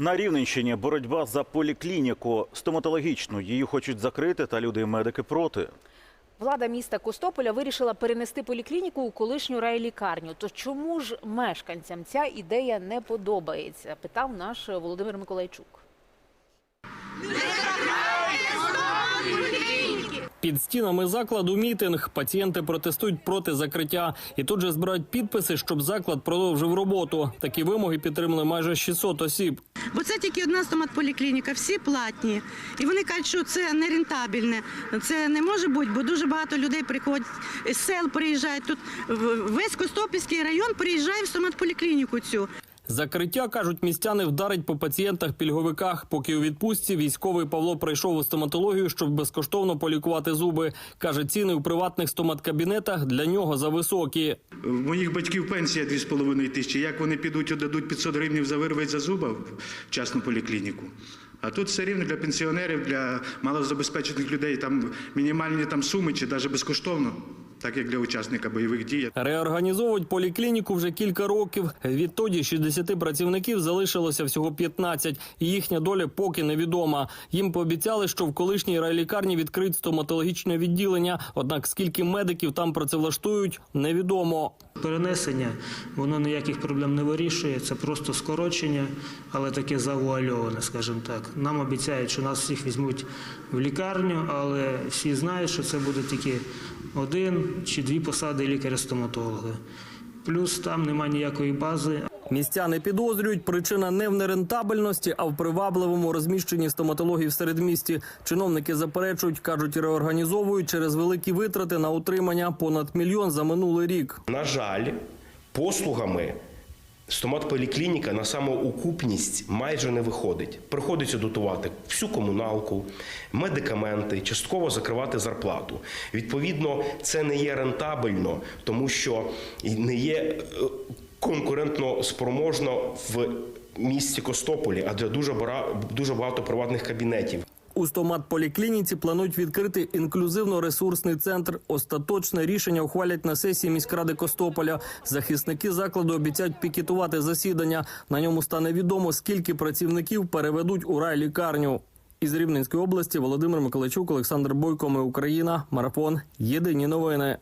На Рівненщині боротьба за поліклініку стоматологічну. Її хочуть закрити, та люди і медики проти. Влада міста Костополя вирішила перенести поліклініку у колишню райлікарню. То чому ж мешканцям ця ідея не подобається? Питав наш Володимир Миколайчук. Під стінами закладу мітинг. Пацієнти протестують проти закриття і тут же збирають підписи, щоб заклад продовжив роботу. Такі вимоги підтримали майже 600 осіб. Бо це тільки одна стоматполіклініка, всі платні. І вони кажуть, що це не рентабельне. Це не може бути, бо дуже багато людей приходять з сел, приїжджають. Тут весь Костопільський район приїжджає в стоматполіклініку цю. Закриття кажуть, містяни вдарить по пацієнтах-пільговиках. Поки у відпустці військовий Павло прийшов у стоматологію, щоб безкоштовно полікувати зуби. каже, ціни у приватних стоматкабінетах для нього зависокі. Моїх батьків пенсія 2,5 тисячі. Як вони підуть, дадуть 500 гривень за вирвать за зуба в частну поліклініку? А тут все рівно для пенсіонерів, для малозабезпечених людей там мінімальні там суми чи навіть безкоштовно, так як для учасника бойових дій. Реорганізовують поліклініку вже кілька років. Відтоді 60 працівників залишилося всього 15, і їхня доля поки невідома. Їм пообіцяли, що в колишній райлікарні відкриють стоматологічне відділення. Однак скільки медиків там працевлаштують, невідомо. Перенесення воно ніяких проблем не вирішує, це просто скорочення, але таке завуальоване, скажімо так. Нам обіцяють, що нас всіх візьмуть в лікарню, але всі знають, що це буде тільки один чи дві посади лікаря-стоматолога. Плюс там немає ніякої бази, Містяни підозрюють, причина не в нерентабельності, а в привабливому розміщенні стоматологів в середмісті. Чиновники заперечують, кажуть, реорганізовують через великі витрати на утримання понад мільйон за минулий рік. На жаль, послугами стоматполіклініка на самоокупність майже не виходить. Приходиться дотувати всю комуналку, медикаменти, частково закривати зарплату. Відповідно, це не є рентабельно, тому що не є е, конкурентно спроможно в місті Костополі, адже дуже дуже багато приватних кабінетів. У стоматполіклініці планують відкрити інклюзивно-ресурсний центр. Остаточне рішення ухвалять на сесії міськради Костополя. Захисники закладу обіцяють пікетувати засідання. На ньому стане відомо, скільки працівників переведуть у райлікарню. Із Рівненської області Володимир Миколайчук, Олександр Бойко. Ми Україна. Марафон. Єдині новини.